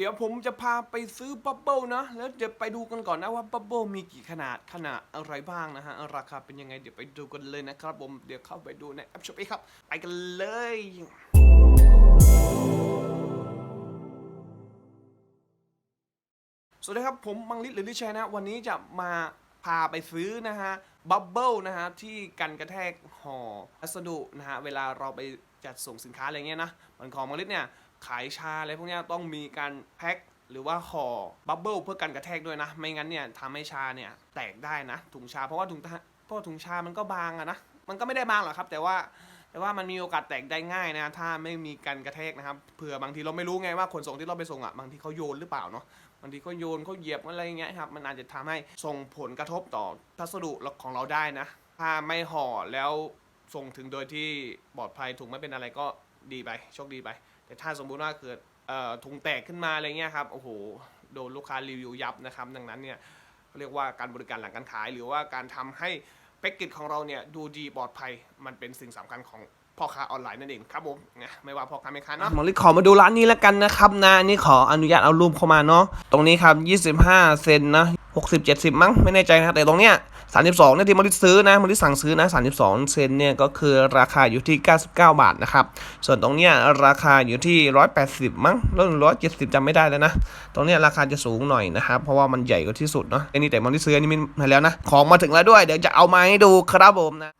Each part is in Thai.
เดี๋ยวผมจะพาไปซื้อบับเบิลนะ แล้วเดี๋ยวไปดูกันก่อนนะว่าบับเบิลมีกี่ขนาดขนาดอะไรบ้างนะฮะ ราคาเป็นยังไงเดี๋ยวไปดูกันเลยนะครับผม เดี๋ยวเข้าไปดูในแอปช้อปปี้ครับ ไปกันเลยสวัสดีครับ ผมมังลิศหรือลิชัยนะ วันนี้จะมาพาไปซื้อนะฮะ บับเบิลนะฮะ ที่กันกระแทกห่อพัสดุนะฮะ เวลาเราไปจัดส่งสินค้าอะไรเงี้ยนะมันของมังลิศเนี่ย ขายชาอะไรพวกนี้ต้องมีการแพ็คหรือว่าห่อบับเบิลเพื่อกันกระแทกด้วยนะ ไม่งั้นเนี่ยทำให้ชาเนี่ยแตกได้นะ ถุงชาเพราะว่าถุงเพราะว่าถุงชามันก็บางอะนะมันก็ไม่ได้บางหรอกครับ แต่ว่าแต่ว่ามันมีโอกาสแตกได้ง่ายนะ ถ้าไม่มีการกระแทกนะครับเผื่อบางทีเราไม่รู้ไงว่าขนส่งที่เราไปส่งอะบางทีเขาโยนหรือเปล่าเนาะบางทีเขาโยนเขาเหยียบอะไรอย่างเงี้ยครับมันอาจจะทำให้ส่งผลกระทบต่อพัสดุของเราได้นะ ถ้าไม่ห่อแล้วส่งถึงโดยที่ปลอดภัยถุงไม่เป็นอะไรก็ ดีไปโชคดีไป แต่ถ้าสมมุติว่าเกิดถุงแตกขึ้นมาอะไรเงี้ยครับโอ้โหโดนลูกค้ารีวิวยับนะครับ ดังนั้นเนี่ยเขาเรียกว่าการบริการหลังการขาย หรือว่าการทำให้แพ็กเกจของเราเนี่ยดูดีปลอดภัยมันเป็นสิ่งสำคัญของพ่อค้าออนไลน์นั่นเองครับผมนะไม่ว่าพ่อค้าแม่ค้าเนาะมอลิขอมาดูร้านนี้แล้วกันนะครับนะอันนี่ขออนุญาตเอารูปเข้ามาเนาะตรงนี้ครับ 25 เซนนะ60 70 มั้งไม่แน่ใจนะแต่ตรงเนี้ย 32เนี่ยที่มอลิซื้อนะมอลิสั่งซื้อนะ 32 เซนเนี่ยก็คือราคาอยู่ที่ 99 บาทนะครับ ส่วนตรงเนี้ยราคาอยู่ที่ 180 มั้งลด170จำไม่ได้แล้วนะ ตรงเนี้ยราคาจะสูงหน่อยนะครับเพราะว่ามันใหญ่กว่าที่สุดเนาะไอ้นี่แต่มอลิซื้อนนี้ไม่มาแล้วนะ ของมาถึงแล้วด้วย เดี๋ยวจะเอามาให้ดูครับผมนะ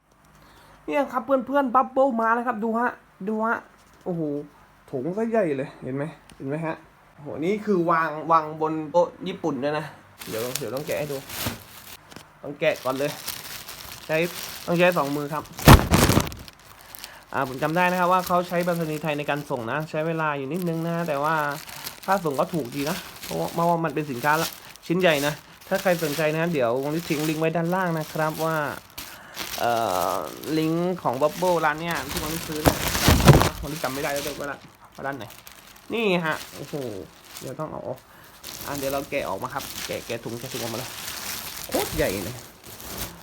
เนี่ยครับเพื่อนๆบับเบิลมาแล้วครับดูฮะดูฮะโอ้โหถุงซะใหญ่เลยเห็นไหมเห็นไหมฮะโอ้โหนี่คือวางวางบนโต๊ะญี่ปุ่นด้วยนะเดี๋ยวเดี๋ยวต้องแกะให้ดู ต้องแกะก่อนเลย ใช้ต้องใช้สองมือครับ อ่าผมจำได้นะครับว่าเขาใช้บรษณีไทยในการส่งนะ ใช้เวลาอยู่นิดนึงนะแต่ว่าค่าส่งก็ถูกดีนะเพราะว่าเพราว่ามันเป็นสินค้าละชิ้นใหญ่นะถ้าใครสนใจนะเดี๋ยวผมจะทิ้งลิงก์ไว้ด้านล่างนะครับว่าลิงก์ของบับเบิลร้านเนี้ยที่ผมซื้อเนี่ยมันจำไม่ได้แล้วด้วยว่าร้านว่าร้านไหนนี่ฮะโอ้โหเดี๋ยวต้องเอาออกอะเดี๋ยวเราแกะออกมาครับ แกะแกะถุงแกะถุงออกมาเลย โคตรใหญ่เลย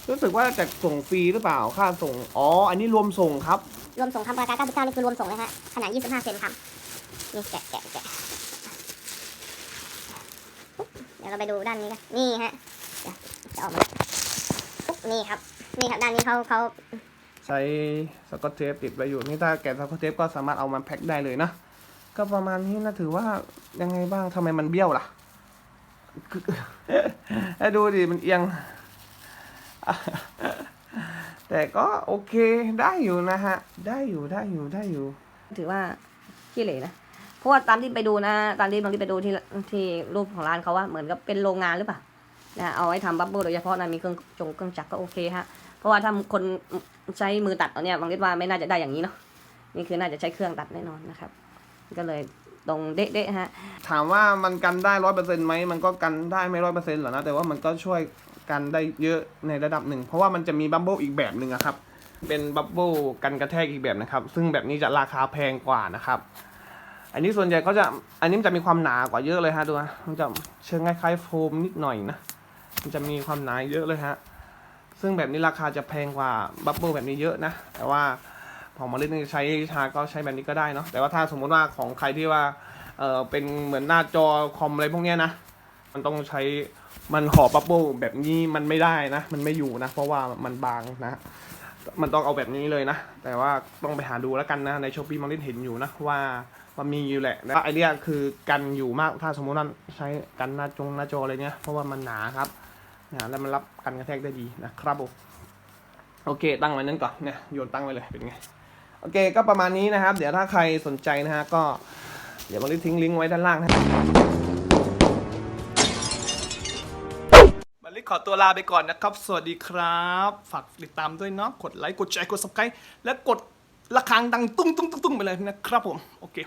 รู้สึกว่าจะส่งฟรีหรือเปล่าค่าส่ง อ๋อ อันนี้รวมส่งครับ รวมส่งครับราคา99นี่คือรวมส่งเลยฮะขนาด 25 เซนครับนี่แกะแกะแกะปุ๊บเดี๋ยวเราไปดูด้านนี้กันนี่ฮะเดี๋ยวจะออกมาปุ๊บนี่ครับ นี่ครับด้านนี้เขาเขาใช้สกอตเทปติดไว้อยู่นี่ถ้าแกะสกอตเทปก็สามารถเอามาแพ็คได้เลยนะ ก็ประมาณนี้นะถือว่ายังไงบ้างทำไมมันเบี้ยวล่ะคือให้ ดูดิมันเอียง แต่ก็โอเคได้อยู่นะฮะ ได้อยู่ได้อยู่ได้อยู่ ถือว่าขี้เหร่นะ เพราะว่าตามที่ไปดูนะ ตามที่บางที่ไปดูที่ที่รูปของร้านเขาว่าเหมือนกับเป็นโรงงานหรือเปล่านะเอาไว้ทำบับเบิ้ลโดยเฉพาะนะมีเครื่องจงเครื่องจักรก็โอเคฮะ เพราะว่าถ้าคนใช้มือตัดเอาเนี่ยบางทีว่าไม่น่าจะได้อย่างนี้เนาะ นี่คือน่าจะใช้เครื่องตัดแน่นอนนะครับ ก็เลย ตรงเด๊ะๆฮะ ถามว่ามันกันได้ร้อยเปอร์เซ็นต์ไหมมันก็กันได้ไม่ร้อยเปอร์เซ็นต์หรอกนะ แต่ว่ามันก็ช่วยกันได้เยอะในระดับหนึ่ง เพราะว่ามันจะมีบับเบิลอีกแบบหนึ่งอะครับ เป็นบับเบิลกันกระแทกอีกแบบนะครับ ซึ่งแบบนี้จะราคาแพงกว่านะครับ อันนี้ส่วนใหญ่เขาจะ อันนี้มันจะมีความหนากว่าเยอะเลยฮะดูนะ มันจะเชิงคล้ายๆโฟมนิดหน่อยนะ มันจะมีความหนาเยอะเลยฮะ ซึ่งแบบนี้ราคาจะแพงกว่าบับเบิลแบบนี้เยอะนะ แต่ว่า ของมาเล่นใช้ชาก็ใช้แบบนี้ก็ได้เนาะแต่ว่าถ้าสมมุติว่าของใครที่ว่าเออเป็นเหมือนหน้าจอคอมอะไรพวกเนี้ยนะมันต้องใช้มันห่อบับเบิลแบบนี้มันไม่ได้นะ มันไม่อยู่นะ เพราะว่ามันบางนะ มันต้องเอาแบบนี้เลยนะ แต่ว่าต้องไปหาดูแล้วกันนะในช้อปปี้มันเห็นอยู่นะว่ามันมีอยู่แหละแล้วไอเนี้ยคือกันอยู่มากถ้าสมมติว่าใช้กันหน้าจงหน้าจออะไรเนี้ยเพราะว่ามันหนาครับนาแล้วมันรับกันกระแทกได้ดีนะครับผมโอเค ตั้งไว้นั้นก่อนเนี่ยโยนตั้งไว้เลยเป็นไง โอเคก็ประมาณนี้นะครับ เดี๋ยวถ้าใครสนใจนะฮะก็เดี๋ยวมาทิ้งลิงก์ไว้ด้านล่างนะบัลลิขอตัวลาไปก่อนนะครับ สวัสดีครับ ฝากติดตามด้วยเนาะกดไลค์กดแชร์กด subscribe และกดระฆังดังตุ้งตุ้งตุ้งตุ้งไปเลยนะครับผม โอเค